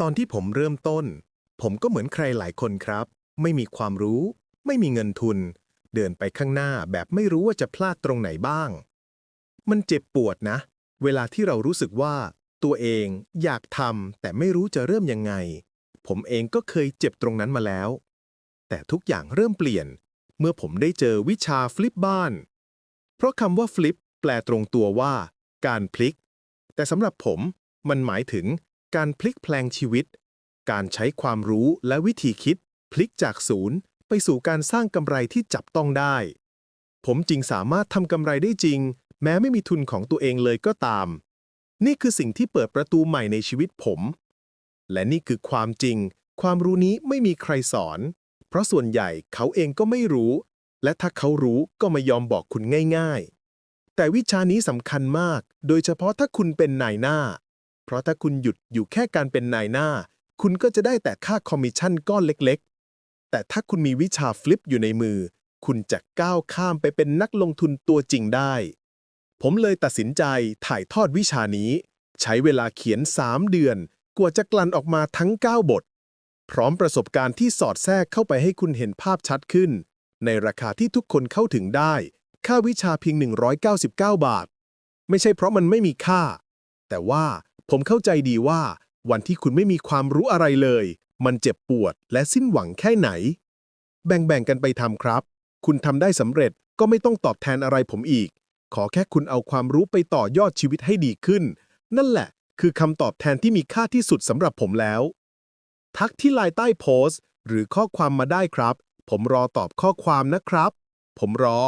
ตอนที่ผมเริ่มต้น ผมก็เหมือนใครหลายคนครับ ไม่มีความรู้ ไม่มีเงินทุน เดินไปข้างหน้าแบบไม่รู้ว่าจะพลาดตรงไหนบ้าง มันเจ็บปวดนะ เวลาที่เรารู้สึกว่า ตัวเองอยากทำแต่ไม่รู้จะเริ่มยังไง ผมเองก็เคยเจ็บตรงนั้นมาแล้ว แต่ทุกอย่างเริ่มเปลี่ยน เมื่อผมได้เจอวิชาฟลิปบ้าน เพราะคำว่าฟลิปแปลตรงตัวว่า การพลิก แต่สำหรับผมมันหมายถึง การพลิกแพลงชีวิต การใช้ความรู้และวิธีคิด พลิกจากศูนย์ ไปสู่การสร้างกำไรที่จับต้องได้ ผมจึงสามารถทำกำไรได้จริง แม้ไม่มีทุนของตัวเองเลยก็ตาม นี่คือสิ่งที่เปิดประตูใหม่ในชีวิตผม และนี่คือความจริง ความรู้นี้ไม่มีใครสอน เพราะส่วนใหญ่เขาเองก็ไม่รู้ และถ้าเขารู้ก็ไม่ยอมบอกคุณง่าย ๆ แต่วิชานี้สำคัญมาก โดยเฉพาะถ้าคุณเป็นนายหน้า เพราะถ้าคุณหยุดอยู่แค่การเป็นนายหน้า คุณก็จะได้แต่ค่าคอมมิชชั่นก้อนเล็กๆ แต่ถ้าคุณมีวิชาฟลิปอยู่ในมือ คุณจะก้าวข้ามไปเป็นนักลงทุนตัวจริงได้ ผมเลยตัดสินใจถ่ายทอดวิชานี้ ใช้เวลาเขียน 3 เดือน กว่าจะกลั่นออกมาทั้ง 9 บท พร้อมประสบการณ์ที่สอดแทรกเข้าไปให้คุณเห็นภาพชัดขึ้น ในราคาที่ทุกคนเข้าถึงได้ ค่าวิชาเพียง 199 บาท ไม่ใช่เพราะมันไม่มีค่า แต่ว่า ผมเข้าใจดีว่า วันที่คุณไม่มีความรู้อะไรเลย มันเจ็บปวดและสิ้นหวังแค่ไหน แบ่งๆกันไปทำครับ คุณทำได้สำเร็จก็ไม่ต้องตอบแทนอะไรผมอีก ขอแค่คุณเอาความรู้ไปต่อยอดชีวิตให้ดีขึ้น นั่นแหละ คือคำตอบแทนที่มีค่าที่สุดสำหรับผมแล้ว ทักที่ไลน์ใต้โพสต์ หรือข้อความมาได้ครับ ผมรอตอบข้อความนะครับ ผมรอ